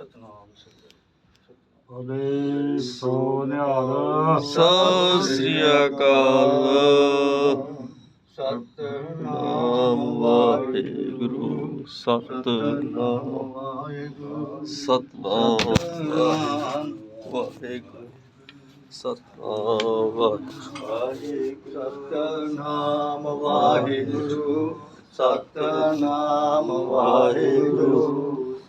ਸਤਨਾਮ ਸਤਿ ਬੋਲੇ ਸੋ ਨਿਹਾਲ ਸਤਿ ਸ੍ਰੀ ਅਕਾਲ ਸਤਨਾਮ ਨਾਮ ਵਾਹਿਗੁਰੂ ਸਤਨਾਮ ਵਾਹਿਗੁਰੂ ਸਤਨਾਮ ਵਾਹਿਗੁਰੂ ਸਤਨਾਮ ਵਾਹਿਗੁਰੂ ਸਤਨਾਮ ਵਾਹਿਗੁਰੂ।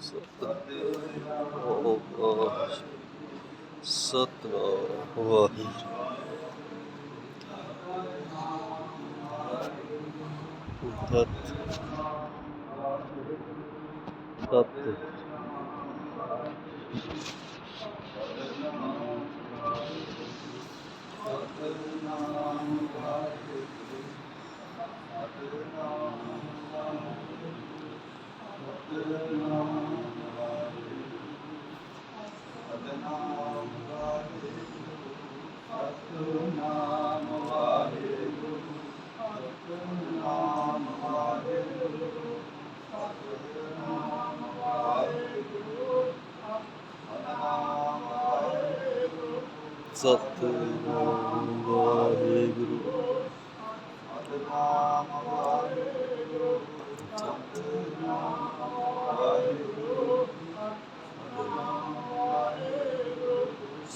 ਸਤ ਵਾਹਿਗੁਰੂ ਤਤ ਤਤ Thank you. ਸਤਨਾਮ ਵਾਹਿਗੁਰੂ ਸਤਨਾਮ ਵਾਹਿਗੁਰੂ ਸਤ ਸਤ ਸਤਨਾਮ ਵਾਹਿਗੁਰੂ ਸਤਨਾਮ ਵਾਹਿਗੁਰੂ ਸਤਨਾਮ ਵਾਹਿਗੁਰੂ।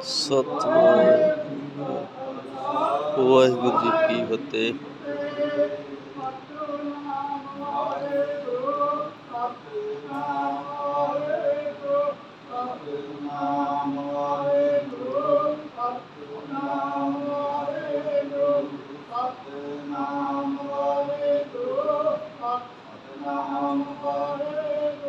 ਸਤਨਾਮ ਵਾਹਿਗੁਰੂ ਜੀ ਕੀ ਫਤਿਹ Thank you. সম্পর্ক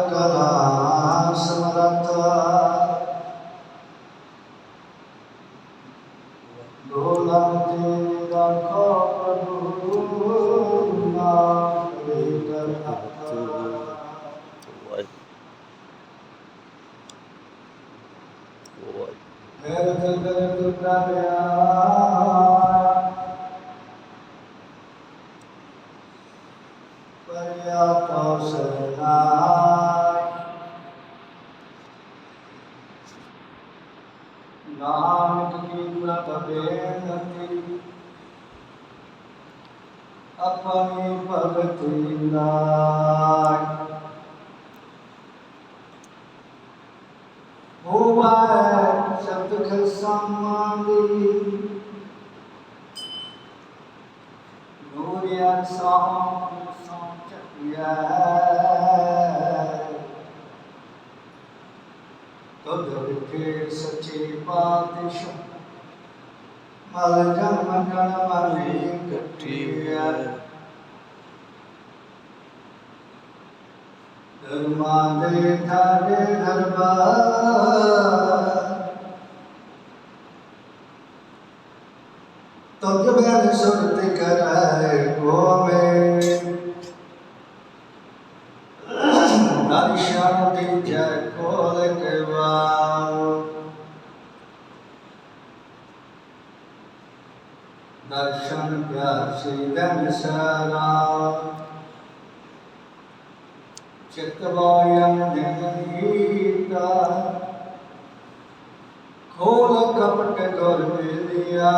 धन्य अपने भगति लाय होवाय सतख सम्मानी नूरिया सौं सौं चकिया तो दुर्गे सचे पादिशम Halacak makanama ring ketiga Dharma deta de dharma Tokyo ben surti karai kome ਦਰਸ਼ਨ ਪਿਆਸੀ ਦਨ ਚਿਤਵਾਯੰ ਜਨੀਤਾ ਖੋਲ ਕਪਟ ਗੁਰ ਮਿਲਿਆ।